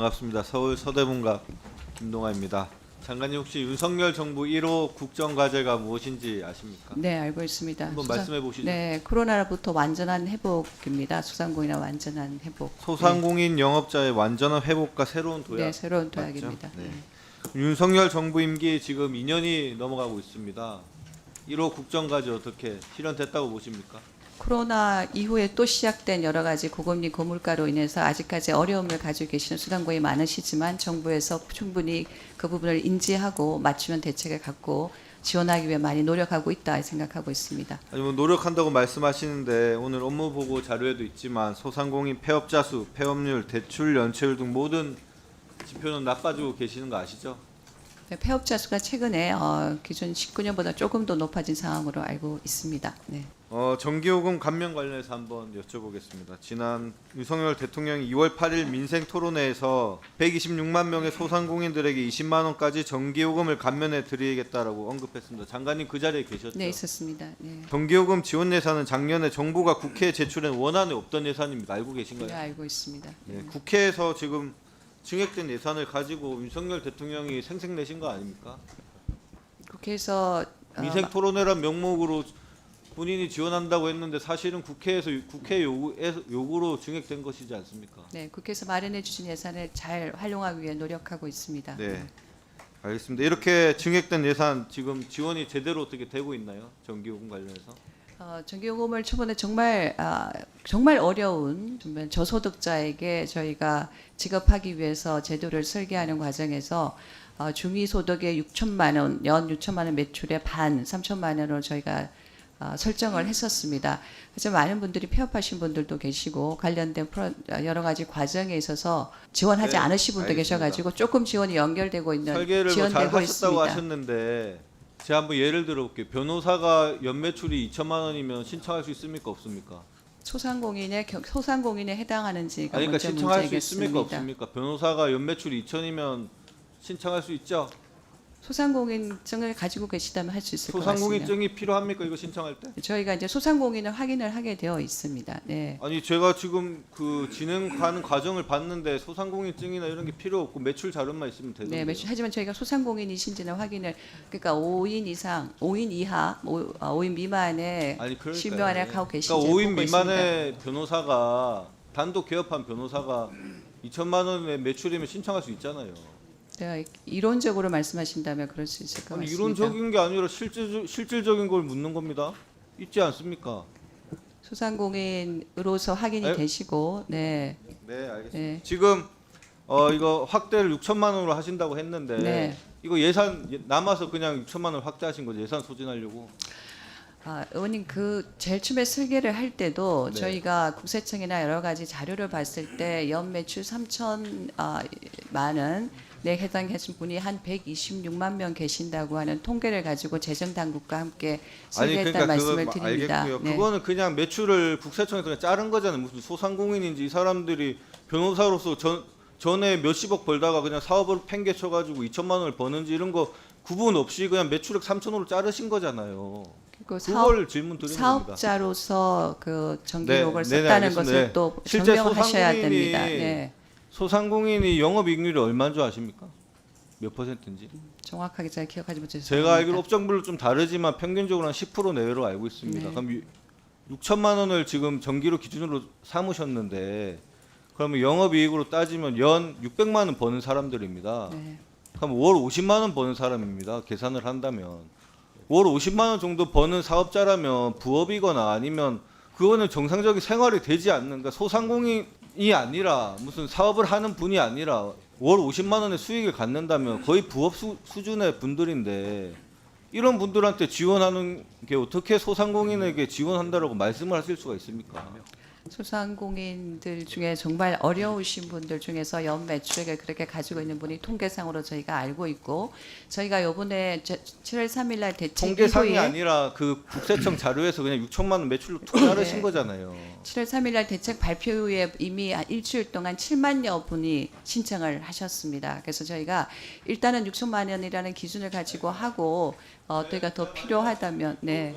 반갑습니다. 서울 서대문갑 김동아입니다. 장관님 혹시 윤석열 정부 1호 국정과제가 무엇인지 아십니까? 네, 알고 있습니다. 한번 수상- 말씀해 보시죠. 네, 코로나로부터 완전한 회복입니다. 소상공인의 완전한 회복. 소상공인 영업자의 완전한 회복과 새로운 네, 도약. 네, 새로운 맞죠? 도약입니다. 네. 네. 윤석열 정부 임기 지금 2년이 넘어가고 있습니다. 1호 국정과제 어떻게 실현됐다고 보십니까? 코로나 이후에 또 시작된 여러 가지 고금리 고물가로 인해서 아직까지 어려움을 가지고 계시는 소상공인이 많으시지만 정부에서 충분히 그 부분을 인지하고 맞춤형 대책을 갖고 지원하기 위해 많이 노력하고 있다 생각하고 있습니다. 아니 뭐 노력한다고 말씀하시는데 오늘 업무 보고 자료에도 있지만 소상공인 폐업자 수, 폐업률, 대출 연체율 등 모든 지표는 나빠지고 계시는 거 아시죠? 네, 폐업자 수가 최근에 어, 기존 19년보다 조금 더 높아진 상황으로 알고 있습니다. 네. 어, 전기요금 감면 관련해서 한번 여쭤보겠습니다. 지난 윤석열 대통령이 2월 8일 민생 토론회에서 126만 명의 소상공인들에게 20만 원까지 전기요금을 감면해 드리겠다라고 언급했습니다. 장관님 그 자리에 계셨죠? 네, 있었습니다. 네. 전기요금 지원 예산은 작년에 정부가 국회에 제출한 원안에 없던 예산입니다. 알고 계신가요? 네, 알고 있습니다. 네, 국회에서 지금 증액된 예산을 가지고 윤석열 대통령이 생색 내신 거 아닙니까? 국회에서 어, 민생 토론회란 명목으로 본인이 지원한다고 했는데 사실은 국회에서 국회 요구 요구로 증액된 것이지 않습니까? 네, 국회에서 마련해 주신 예산을 잘 활용하기 위해 노력하고 있습니다. 네. 알겠습니다. 이렇게 증액된 예산 지금 지원이 제대로 어떻게 되고 있나요? 전기요금 관련해서? 어, 전기요금을 초반에 정말 아, 정말 어려운 정말 저소득자에게 저희가 지급하기 위해서 제도를 설계하는 과정에서 어, 중위소득의 6천만 원, 연 6천만 원 매출의 반, 3천만 원으로 저희가 어, 설정을 했었습니다. 그래서 많은 분들이 폐업하신 분들도 계시고 관련된 프로, 여러 가지 과정에 있어서 지원하지 네, 않으신 분도 알겠습니다. 계셔가지고 조금 지원이 연결되고 있는 설계를 뭐잘 지연되고 하셨다고 있습니다. 하셨는데 제가 한번 예를 들어볼게요. 변호사가 연매출이 2천만 원이면 신청할 수 있습니까 없습니까? 소상공인의 겨- 소상공인에 해당하는지가 아니 그러니까 먼저 신청할 수 문제겠습니다. 있습니까 없습니까? 변호사가 연매출이 2천이면 신청할 수 있죠? 소상공인증을 가지고 계시다면 할 수 있을 것 같습니다. 소상공인증이 필요합니까 이거 신청할 때? 저희가 이제 소상공인을 확인을 하게 되어 있습니다. 네. 아니 제가 지금 그 진행하는 과정을 봤는데 소상공인증이나 이런 게 필요 없고 매출 자료만 있으면 되던데. 네, 매출- 하지만 저희가 소상공인이신지는 확인을 그러니까 5인 이상, 5인 이하, 5, 아, 5인 미만의 아니 그러니까 실명 안에 하고 계신지 그러니까 5인 보고 미만의 변호사가 단독 개업한 변호사가 2천만 원의 매출이면 신청할 수 있잖아요. 네, 이론적으로 말씀하신다면 그럴 수 있을 것 아니, 같습니다. 이론적인 게 아니라 실질 실질적인 걸 묻는 겁니다. 있지 않습니까? 소상공인으로서 확인이 아유. 되시고, 네, 네, 알겠습니다. 네, 지금 어 이거 확대를 6천만 원으로 하신다고 했는데 네. 이거 예산 예- 남아서 그냥 6천만 원 확대하신 거죠 예산 소진하려고 아, 의원님 그 제일 처음에 설계를 할 때도 네. 저희가 국세청이나 여러 가지 자료를 봤을 때 연 매출 3천 아, 만원 에 해당하신 분이 한 126만 명 계신다고 하는 통계를 가지고 재정 당국과 함께 설계했다는 말씀을 그거 드립니다. 알겠고요. 네. 그거는 그냥 매출을 국세청에서 그냥 자른 거잖아요. 무슨 소상공인인지 이 사람들이 변호사로서 전 전에 몇십억 벌다가 그냥 사업을 팽개쳐 가지고 2천만 원을 버는지 이런 거 구분 없이 그냥 매출액 3천으로 자르신 거잖아요. 그 사업, 질문 드리는 겁니다. 사업자로서 그 전기요금을 네, 네, 썼다는 알겠습니다. 것을 네. 또 실제 증명하셔야 소상공인이 됩니다. 네. 소상공인이 영업이익률이 얼마인 줄 아십니까? 몇 퍼센트인지? 정확하게 잘 기억하지 못해서 제가 알기로 죄송합니다. 업종별로 좀 다르지만 평균적으로 한 10% 내외로 알고 있습니다. 네. 그럼 6천만 원을 지금 전기로 기준으로 삼으셨는데 그러면 영업이익으로 따지면 연 600만 원 버는 사람들입니다. 네. 그럼 월 50만 원 버는 사람입니다. 계산을 한다면 월 50만 원 정도 버는 사업자라면 부업이거나 아니면 그거는 정상적인 생활이 되지 않는 그러니까 소상공인 이 아니라 무슨 사업을 하는 분이 아니라 월 50만 원의 수익을 갖는다면 거의 부업 수, 수준의 분들인데 이런 분들한테 지원하는 게 어떻게 소상공인에게 지원한다라고 말씀을 하실 수가 있습니까? 소상공인들 중에 정말 어려우신 분들 중에서 연 매출액을 그렇게 가지고 있는 분이 통계상으로 저희가 알고 있고 저희가 요번에 7월 3일 날 대책 통계상이 이후에 아니라 그 국세청 자료에서 그냥 6천만 원 매출로 툭 자르신 네. 거잖아요. 7월 3일 날 대책 발표 후에 이미 한 일주일 동안 7만여 분이 신청을 하셨습니다. 그래서 저희가 일단은 6천만 원이라는 기준을 가지고 하고 어, 저희가 더 필요하다면 네.